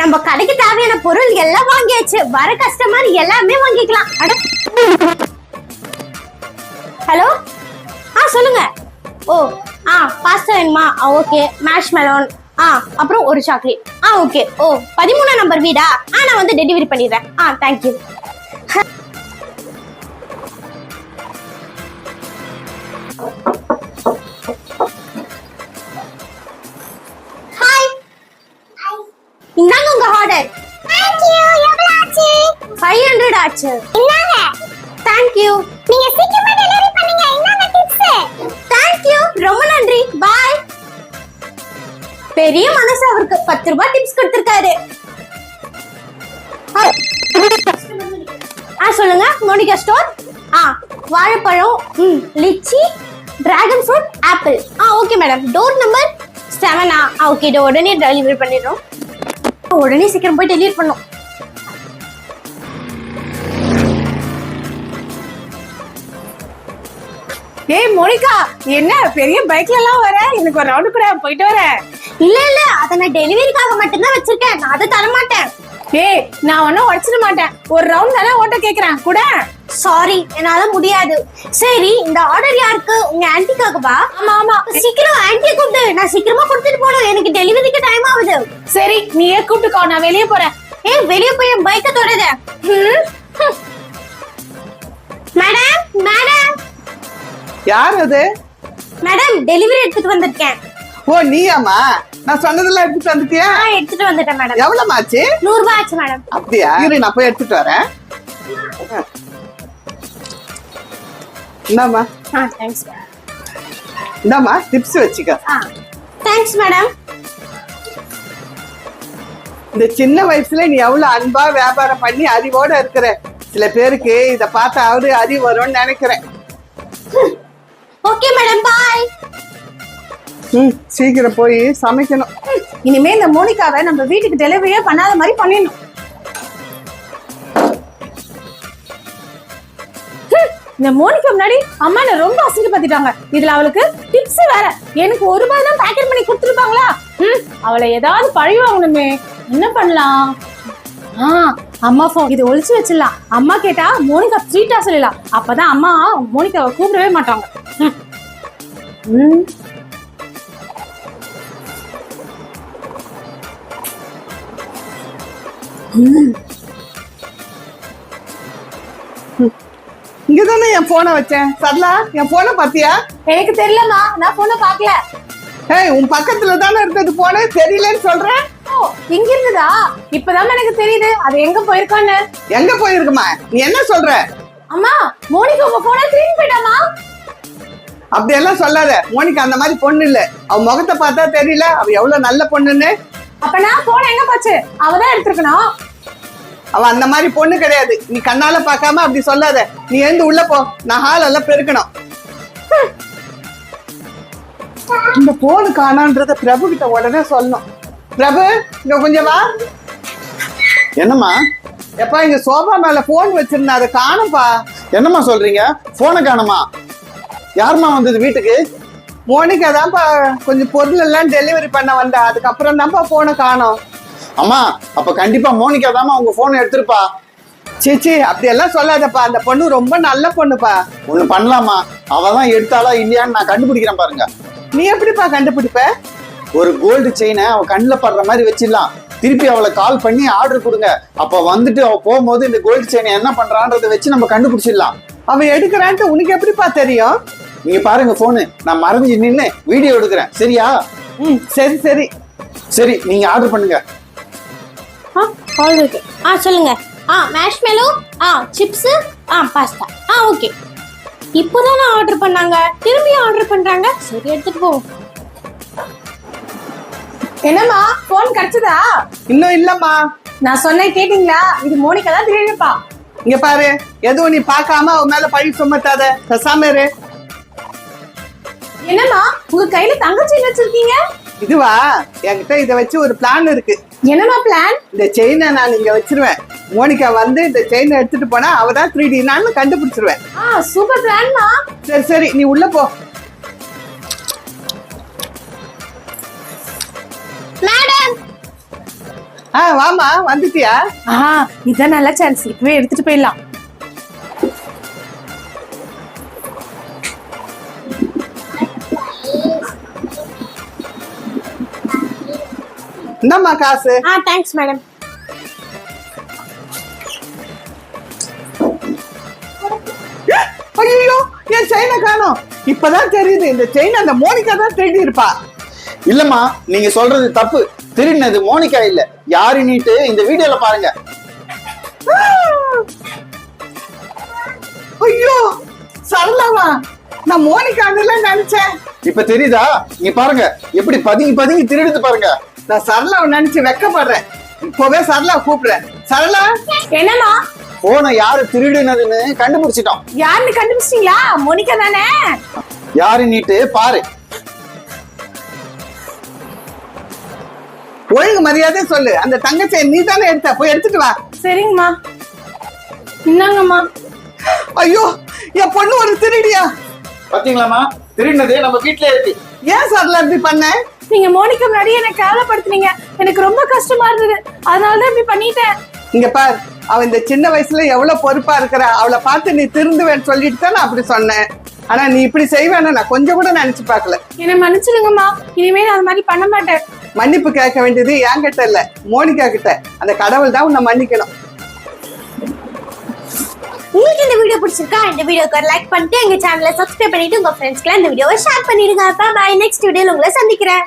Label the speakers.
Speaker 1: நம்ம கடைக்கு தேவையான பொருள் எல்லாம் வாங்கியாச்சு. வர கஸ்டமர் எல்லாமே வாங்கிக்கலாம். ஹலோ ஆ சொல்லுங்க. ஓ ஆ பாஸ்தா வேணுமா? ஆ ஓகே மேஷ் மெலோன் ஆ அப்புறம் ஒரு சாக்லேட் ஆ ஓகே ஓ பதிமூணாம் நம்பர் வீடா? ஆ நான் வந்து டெலிவரி பண்ணிடுறேன். ஆ தேங்க்யூ 500 ஆச்சு இந்தாங்க தேங்க்யூ நீங்க சீக்கிரமா டெலிவரி பண்ணீங்க. இந்தாங்க டிப்ஸ் தேங்க்யூ ரொம்ப நன்றி. பை பெரிய மனசு அவருக்கு. பத்து ரூபாய் டிப்ஸ் கொடுத்திருக்காரு. ஆ. ஆ சொல்லுங்க. Monica store. ஆ வாழைப்பழம் ம் லிச்சி டிராகன் ஃப்ரூட் ஆப்பிள் ஆ ஓகே மேடம் டோர் நம்பர் செவனா ஆ ஓகே இதோ உடனே டெலிவரி பண்ணிடுறோம். உடனே சீக்கிரம் போய் டெலிவரி பண்ணும்
Speaker 2: ஏய் மோனிகா என்ன பெரிய பைக்ல எல்லாம் வர? எனக்கு ஒரு ரவுண்டு கூட போயிட்டு வர.
Speaker 1: இல்ல இல்ல அத நான் டெலிவரிக்காக மட்டும்தான் வச்சிருக்கேன். நான் அதை தர மாட்டேன்
Speaker 2: ஏய் நான் ஒன்னும் உடச்சிட மாட்டேன். ஒரு ரவுண்ட் தானே ஓட்ட கேக்குறேன். கூட?
Speaker 1: சாரி என்னால முடியாது. சரி இந்த ஆர்டர் யாருக்கு? உங்க ஆன்ட்டிக்காகவா
Speaker 2: ஆமா ஆமா.
Speaker 1: சீக்கிரம் ஆன்ட்டியை கூப்பிட்டு நான் சீக்கிரமா கொடுத்துட்டு போகணும். எனக்கு டெலிவரிக்கு டைம் ஆகுது.
Speaker 2: சரி நீயே கூப்பிட்டுக்கோ. நான் வெளியே போறேன்.
Speaker 1: ஏய் வெளிய போய் என் பைக்க ஹம். மேடம் மேடம்
Speaker 3: யார் அது?
Speaker 1: மேடம் டெலிவரி எடுத்துட்டு வந்திருக்கேன்.
Speaker 3: ஓ நீயாமா நான் சொன்னதெல்லாம் எடுத்துட்டு வந்துட்டியா?
Speaker 1: எடுத்துட்டு வந்துட்டேன் மேடம்
Speaker 3: எவ்வளவு ஆச்சு
Speaker 1: நூறு ரூபாய் ஆச்சு மேடம்
Speaker 3: அப்படியா? இரு நான் போய் எடுத்துட்டு வரேன். இந்தாம்மா.
Speaker 1: ஆ தேங்க்ஸ்
Speaker 3: இந்தாம்மா டிப்ஸ் வச்சுக்க.
Speaker 1: ஆ தேங்க்ஸ் மேடம்
Speaker 3: இந்த சின்ன வயசுல நீ எவ்வளவு அன்பா வியாபாரம் பண்ணி அறிவோட இருக்கிற. சில பேருக்கு இத பார்த்தா அவரு அறிவு வரும்னு நினைக்கிறேன்.
Speaker 1: ஓகே மேடம் பாய்
Speaker 3: ம் சீக்கிரம் போய் சமைக்கணும்.
Speaker 2: இனிமே இந்த மோனிகாவை நம்ம வீட்டுக்கு டெலிவரியே பண்ணாத மாதிரி பண்ணிடணும். இந்த மோனிகா முன்னாடி அம்மா என்ன ரொம்ப அசிங்கப்படுத்திட்டாங்க இதுல அவளுக்கு டிப்ஸ் வேற. எனக்கு ஒரு ரூபாய் தான் பேக்கெட் பண்ணி கொடுத்துருப்பாங்களா? ம், அவளை ஏதாவது பழி வாங்கணுமே. என்ன பண்ணலாம்? ஆ அம்மா ஃபோன் இது ஒளிச்சு வச்சிடலாம். அம்மா கேட்டா மோனிகா ஸ்ட்ரீட்டா சொல்லலாம் அப்பதான் அம்மா மோனிகாவை கூப்பிடவே மாட்டாங்க. ம். ம்
Speaker 3: இங்கதானே என் போனை வச்சேன். சரலா என் போனை பாத்தியா
Speaker 2: எனக்கு தெரியலம்மா. நான் பொண்ணை பார்க்கல.
Speaker 3: ஏய் உன் பக்கத்துல தானே இருந்தது போனே தெரியலன்னு சொல்றேன்
Speaker 2: ஓ இங்க இருந்ததா? இப்பதான் எனக்கு தெரியுது. அது எங்க போயிருக்கான்னு.
Speaker 3: எங்க போயிருக்குமா? நீ என்ன சொல்ற?
Speaker 2: அம்மா மோனிகா உங்க போன திரும்பி போயிட்டாமா
Speaker 3: அப்படியெல்லாம் சொல்லாத. மோனிகா அந்த மாதிரி பொண்ணு இல்ல. அவ முகத்தை பார்த்தா தெரியல. அவ எவ்வளவு நல்ல பொண்ணுன்னு.
Speaker 2: அப்பனா போன் எங்க போச்சு? அவதான் எடுத்திருக்கணும்.
Speaker 3: அவ அந்த மாதிரி பொண்ணு கிடையாது. நீ கண்ணால பார்க்காம அப்படி சொல்லாத. நீ எழுந்து உள்ள போ. நான் ஹால் எல்லாம் பெருக்கணும். இந்த போனு காணான்றத பிரபு கிட்ட உடனே சொல்லணும். பிரபு இங்க கொஞ்சம் வா.
Speaker 4: என்னம்மா?
Speaker 3: எப்பா இங்க சோபா மேல போன் வச்சிருந்தா அதை காணும்பா.
Speaker 4: என்னம்மா சொல்றீங்க? போனை காணுமா? யாரும்மா வந்தது வீட்டுக்கு?
Speaker 3: மோனிகா தான்ப்பா கொஞ்சம் பொருள் எல்லாம் டெலிவரி பண்ண வந்தா. அதுக்கப்புறம் தான்ப்பா போனை காணோம்.
Speaker 4: அம்மா அப்ப கண்டிப்பா மோனிகா தாம்மா உங்க போனை எடுத்திருப்பா.
Speaker 3: சீச்சி அப்படியெல்லாம் சொல்லாதப்பா. அந்த பொண்ணு ரொம்ப நல்ல பொண்ணுப்பா.
Speaker 4: ஒண்ணு பண்ணலாமா அவ தான் எடுத்தாளா இல்லையான்னு நான் கண்டுபிடிக்கிறேன் பாருங்க.
Speaker 3: நீ எப்படிப்பா கண்டுபிடிப்ப?
Speaker 4: ஒரு கோல்டு செயினை அவ கண்ணில் படுற மாதிரி வச்சிடலாம். திருப்பி அவளை கால் பண்ணி ஆர்டர் கொடுங்க. அப்ப வந்துட்டு அவ போகும்போது இந்த கோல்டு செயினை என்ன பண்றான்றதை வச்சு நம்ம கண்டுபிடிச்சிடலாம்.
Speaker 3: அவ எடுக்கிறான்ட்டு உனக்கு எப்படிப்பா தெரியும்?
Speaker 4: நீங்க பாருங்க போனு நான் மறைஞ்சு நின்னு வீடியோ எடுக்கிறேன். சரியா?
Speaker 3: ம் சரி சரி.
Speaker 4: சரி நீங்க ஆர்டர் பண்ணுங்க.
Speaker 1: ஆ ஆல் இருக்கு. ஆ சொல்லுங்க. ஆ மேஷ் மெலோ ஆ சிப்ஸ் ஆ பாஸ்தா ஆ ஓகே இப்போதானே ஆர்டர் பண்ணாங்க. திரும்பி ஆர்டர் பண்றாங்க. சரி எடுத்துட்டு போவோம்
Speaker 2: என்னம்மா போன் கிடைச்சதா?
Speaker 3: இன்னும் இல்லம்மா.
Speaker 2: நான் சொன்னேன் கேட்டீங்களா? இது மோனிகா தான் திரும்பிப்பா
Speaker 3: இங்க பாரு எதுவும் நீ பார்க்காம அவ மேல பழி சுமத்தாத. பேசாம இரு.
Speaker 2: என்னம்மா உங்க கையில தங்கச்சி வச்சிருக்கீங்க?
Speaker 3: இதுவா? என்கிட்ட இதை வச்சு ஒரு பிளான் இருக்கு.
Speaker 2: என்னம்மா பிளான்
Speaker 3: இந்த செயினை நான் இங்க வச்சிருவேன். மோனிகா வந்து இந்த செயினை எடுத்துட்டு போனா அவ தான் த்ரீ டி நான் கண்டுபிடிச்சிருவேன்.
Speaker 2: ஆ சூப்பர் பிளான்மா
Speaker 3: சரி சரி நீ உள்ள போ.
Speaker 1: மேடம்
Speaker 3: ஆ வாமா வந்துட்டியா?
Speaker 2: ஆ இதான் நல்ல சான்ஸ் இப்பவே எடுத்துட்டு போயிடலாம்.
Speaker 3: இந்தாம்மா காசு.
Speaker 1: ஆ தேங்க்ஸ் மேடம்
Speaker 3: ஐயோ என் செயினை காணோம். இப்பதான் தெரியுது இந்த செயின் அந்த மோனிகா தான் தேடி இருப்பா
Speaker 4: இல்லம்மா நீங்க சொல்றது தப்பு. திருடினது மோனிகா இல்ல. யாரு நீட்டு இந்த வீடியோல பாருங்க.
Speaker 3: ஐயோ சரளாவா நான் மோனிகான்னு நினைச்சேன்.
Speaker 4: இப்ப தெரியுதா? நீ பாருங்க எப்படி பதுங்கி பதுங்கி திருடுது பாருங்க.
Speaker 3: நான் சரளாவை நினைச்சு வெக்கப்படுறேன். இப்பவே சரளா கூப்பிடுறேன் சரளா?
Speaker 2: என்னம்மா?
Speaker 4: போனை யாரு திருடினதுன்னு கண்டுபிடிச்சிட்டோம்.
Speaker 2: யாருன்னு கண்டுபிடிச்சிட்டீங்களா? மோனிகா தானே?
Speaker 4: யாரு நீட்டு? பாரு.
Speaker 3: ஒழுங்கு மரியாதை சொல்லு. அந்த தங்கச்சியை நீ தானே எடுத்த? போய் எடுத்துட்டு வா.
Speaker 2: சரிங்கம்மா. இந்தாங்கம்மா.
Speaker 3: ஐயோ என் பொண்ணு ஒரு திருடியா?
Speaker 4: பாத்தீங்களாமா திருடினது நம்ம வீட்லயே இருக்கு.
Speaker 3: ஏன் சரளா இப்படி பண்ண?
Speaker 2: நீங்க மோனிகா முன்னாடி என்ன கேவலப்படுத்துனீங்க. எனக்கு ரொம்ப கஷ்டமா இருந்தது. அதனால தான் இப்படி பண்ணிட்டேன்.
Speaker 3: இங்க பார் அவ இந்த சின்ன வயசுல எவ்வளவு பொறுப்பா இருக்கிறா அவளை பார்த்து நீ திருந்துவேன்னு சொல்லிட்டு தான் நான் அப்படி சொன்னேன். ஆனா நீ இப்படி செய்வேன்னு நான் கொஞ்சம் கூட நினைச்சு பார்க்கல.
Speaker 2: என்னை மன்னிச்சிடுங்கம்மா. இனிமே நான் அது மாதிரி பண்ண மாட்டேன்.
Speaker 3: மன்னிப்பு கேட்க வேண்டியது என்கிட்ட இல்ல மோனிகா கிட்ட. அந்த கடவுள் தான் உன்னை மன்னிக்கணும்.
Speaker 1: உங்களுக்கு இந்த வீடியோ பிடிச்சிருக்கா? இந்த வீடியோக்கு லைக் பண்ணிட்டு எங்க சேனலை சப்ஸ்கிரைப் பண்ணிட்டு உங்க ஃப்ரெண்ட்ஸ்க்குலாம் இந்த வீடியோவை ஷேர் பண்ணிடுங்க. பாய் நெக்ஸ்ட் வீடியோல உங்களை சந்திக்கிறேன்.